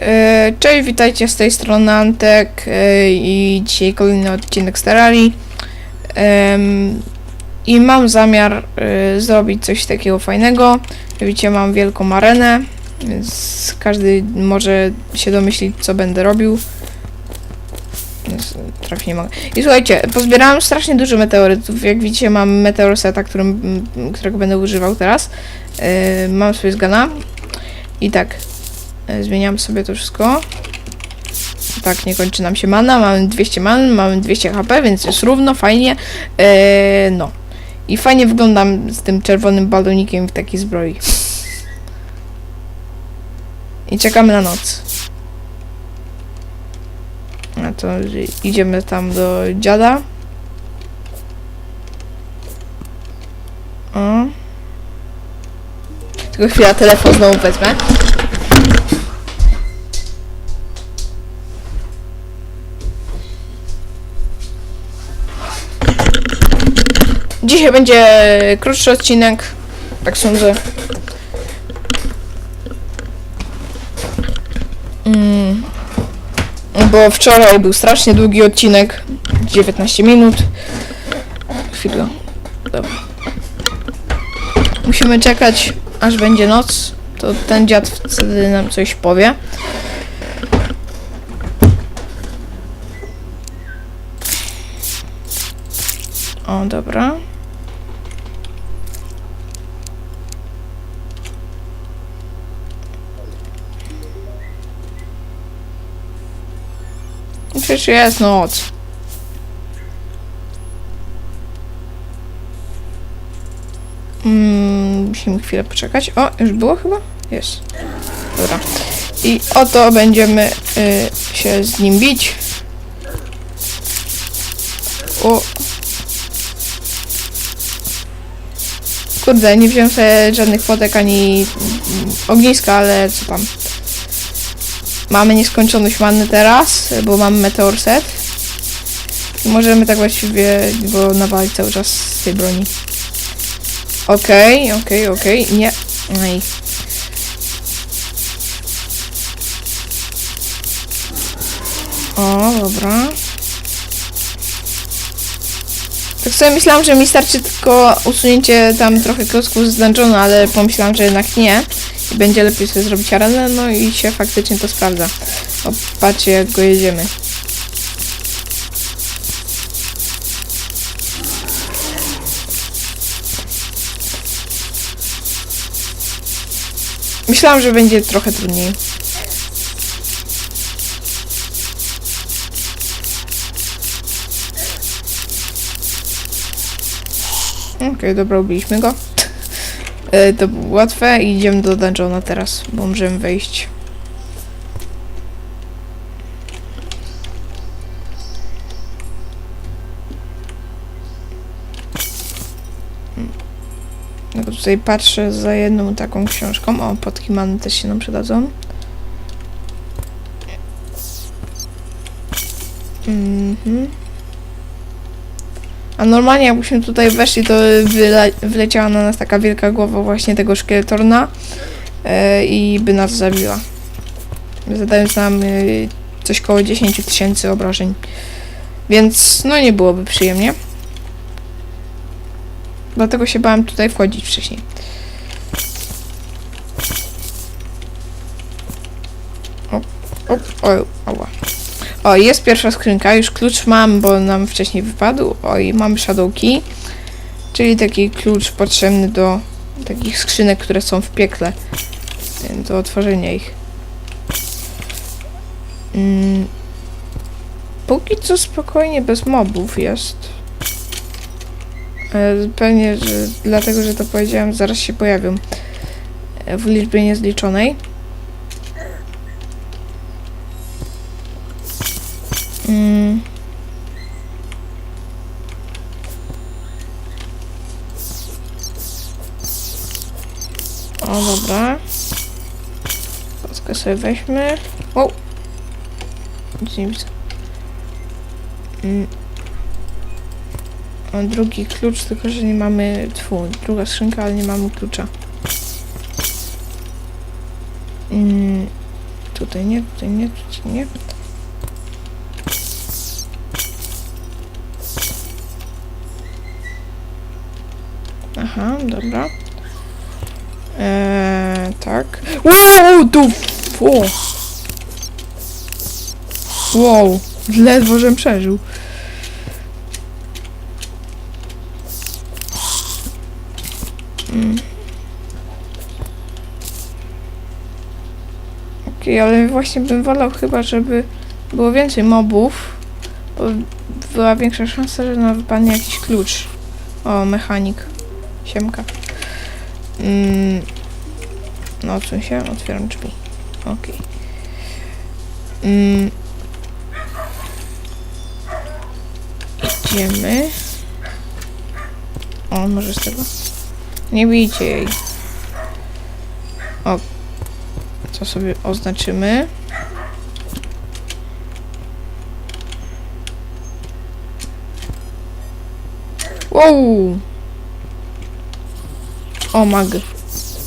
E, Cześć, witajcie z tej strony Antek e, i dzisiaj kolejny odcinek. Em, I mam zamiar e, zrobić coś takiego fajnego. Widzicie, mam wielką arenę, więc każdy może się domyślić, co będę robił. Więc Trafić nie mogę. I słuchajcie, pozbierałem strasznie dużo meteorytów. Jak widzicie, mam meteor seta, którym, którego będę używał teraz. Mam sobie zgana. I tak, Zmieniam sobie to wszystko. Tak, nie kończy nam się mana. Mamy 200 man, mamy 200 HP, więc jest równo, fajnie. E, no. I fajnie wyglądam z tym czerwonym balonikiem w takiej zbroi. I czekamy na noc. A to idziemy tam do dziada. O. Tylko chwila, telefon znowu wezmę. Dzisiaj będzie krótszy odcinek, tak sądzę. Mm. Bo wczoraj był strasznie długi odcinek, 19 minut. Chwilę. Dobra. Musimy czekać, aż będzie noc. To ten dziad wtedy nam coś powie. O, dobra. Przecież jest noc. Mm, musimy chwilę poczekać. O, już było chyba? Jest. Dobra. I oto będziemy y, się z nim bić. O. Kurde, nie wziąłem sobie żadnych fotek ani mm, ogniska, ale co tam. Mamy nieskończoność manny teraz, bo mamy meteor set. I możemy tak właściwie go nawalić cały czas z tej broni. Okej, okej, okej, nie. No i... O, dobra. Tak sobie myślałam, że mi starczy tylko usunięcie tam trochę klocków z dungeonu, ale pomyślałam, że jednak nie. Będzie lepiej sobie zrobić arenę, no i się faktycznie to sprawdza. O, patrzcie jak go jedziemy. Myślałam, że będzie trochę trudniej. Okej, dobra, ubiliśmy go. E, to było łatwe i idziemy do dungeona teraz, bo możemy wejść. No to tutaj patrzę za jedną taką książką. O, potki many też się nam przydadzą. Mhm. A normalnie jakbyśmy tutaj weszli, to wyle wyleciała na nas taka wielka głowa właśnie tego szkieletorna e, i by nas zabiła. Zadając nam e, coś koło 10 tysięcy obrażeń. Więc no nie byłoby przyjemnie. Dlatego się bałem tutaj wchodzić wcześniej. O, o, o, ała. O, jest pierwsza skrzynka, już klucz mam, bo nam wcześniej wypadł. O, i mam shadow key, czyli taki klucz potrzebny do takich skrzynek, które są w piekle, do otworzenia ich. Mm. Póki co spokojnie, bez mobów jest. E, Pewnie, że dlatego, że to powiedziałem, zaraz się pojawią e, w liczbie niezliczonej. Mm. O, dobra. Paskę sobie weźmy. O! Nic nie widzę. Mm. A drugi klucz, tylko że nie mamy. Tfu, druga skrzynka, ale nie mamy klucza. Mm, tutaj nie, tutaj nie, tutaj nie. Aha, dobra. Eee, tak. Wow, tu! O! Wow, ledwo, żem przeżył. Mm. Okej, ale właśnie bym wolał chyba, żeby było więcej mobów, bo była większa szansa, że nam wypadnie jakiś klucz. O, mechanik. Siemka. Mm. No, odsuń się, otwieram drzwi. Okej. Mm. Idziemy. O, może z tego. Nie bijcie jej. O. Co sobie oznaczymy. Wow! O, mag.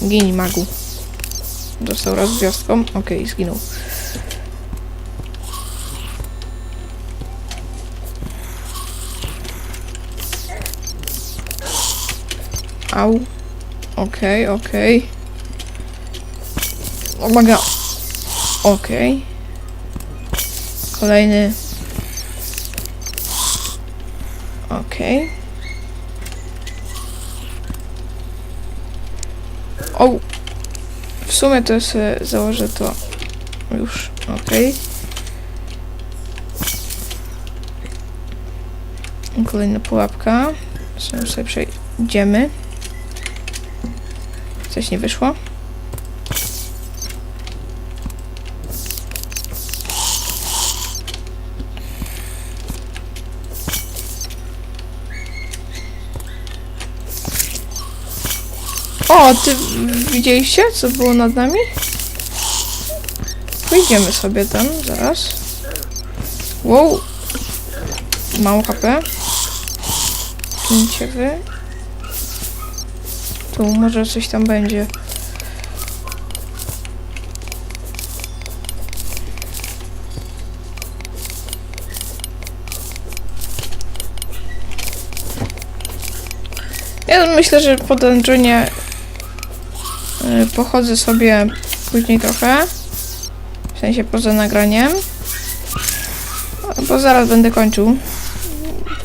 Gini magu. Dostał raz gwiazdką. Okej, zginął. Au. Okej, okej. Uwaga. Okej. Kolejny. Okej. O! W sumie to sobie założę to już. Okej. Kolejna pułapka. Sobie przejdziemy. Coś nie wyszło. O, ty widzieliście, co było nad nami? Pójdziemy sobie tam, zaraz. Wow. Mało HP. Kincie wy. Tu może coś tam będzie. Ja myślę, że po dungeonie pochodzę sobie później trochę. W sensie poza nagraniem. Bo zaraz będę kończył.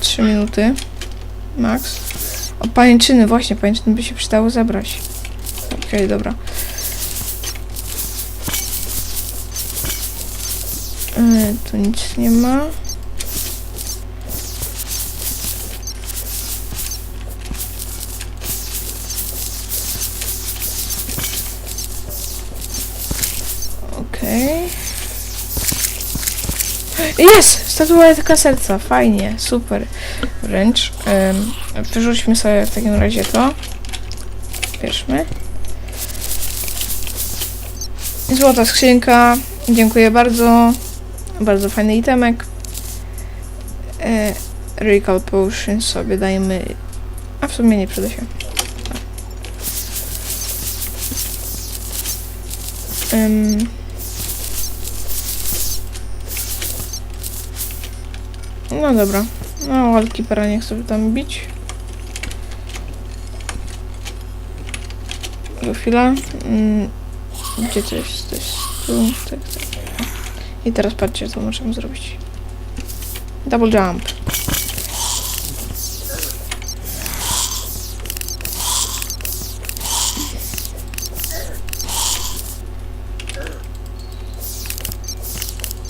3 minuty. Max. O, pajęczyny, właśnie, pajęczyny by się przydało zabrać. Okej, dobra. Yy, tu nic nie ma. Jest! Statuetka serca, fajnie, super. Wręcz. Ym, wyrzućmy sobie w takim razie to. Bierzmy. Złota skrzynka. Dziękuję bardzo. Bardzo fajny itemek. E, recall potion sobie dajmy. A w sumie nie przyda się. Ym. No dobra. No, Wallkeepera nie chcę tam bić. Za chwilę. Mm, gdzie to jest? Tu. Tak, tak. I teraz patrzcie, co możemy zrobić. Double jump.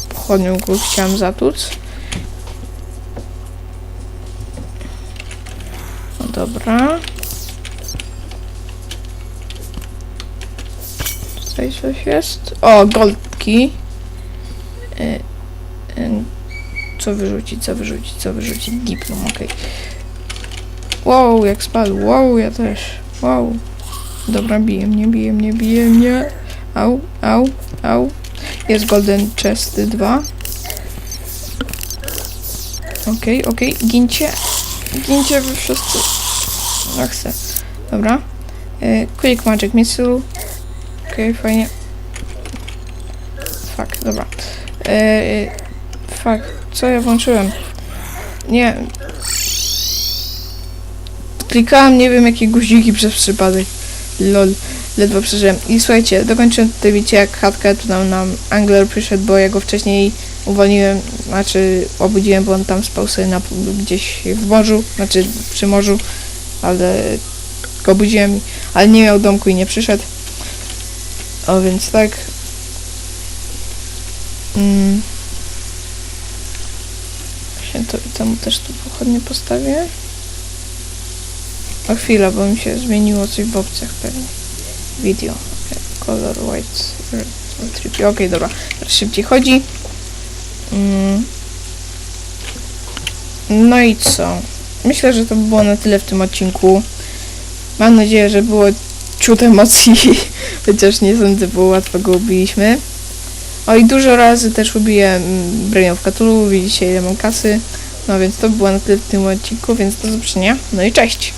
Pochodnią go chciałam zatłuc. Dobra. Tutaj coś jest. O, goldki. Y, y, co wyrzucić, co wyrzucić, co wyrzucić? Diplom, okej. Wow, jak spadł. Wow, ja też. Wow. Dobra, bije mnie, bije mnie, bije mnie. Au, au, au. Jest Golden Chesty 2. Okej, okej, gincie. Gincie wy wszyscy. Chcę. Dobra. Y, Quick Magic Missile. Okej, fajnie. dobra. Eee, fuck, co ja włączyłem? Nie. Klikałem nie wiem jakie guziki przez przypadek. Lol, ledwo przeżyłem. I słuchajcie, dokończyłem tutaj, widzicie jak chatkę, tu nam, nam Angler przyszedł, bo ja go wcześniej uwolniłem, znaczy obudziłem, bo on tam spał sobie na, gdzieś w morzu, znaczy przy morzu, ale go obudziłem, ale nie miał domku i nie przyszedł. O, więc tak. Mm. Właśnie to temu też tu pochodnie postawię. O chwilę, bo mi się zmieniło coś w opcjach pewnie. Video. Okay. Color white. Okej, dobra. Teraz szybciej chodzi. Mm. No i co? Myślę, że to by było na tyle w tym odcinku. Mam nadzieję, że było ciut emocji, chociaż nie sądzę, bo łatwo go ubiliśmy. O i dużo razy też ubiłem Brain of Cthulhu, widzicie ile mam kasy. No więc to by było na tyle w tym odcinku, więc do zobaczenia. No i cześć!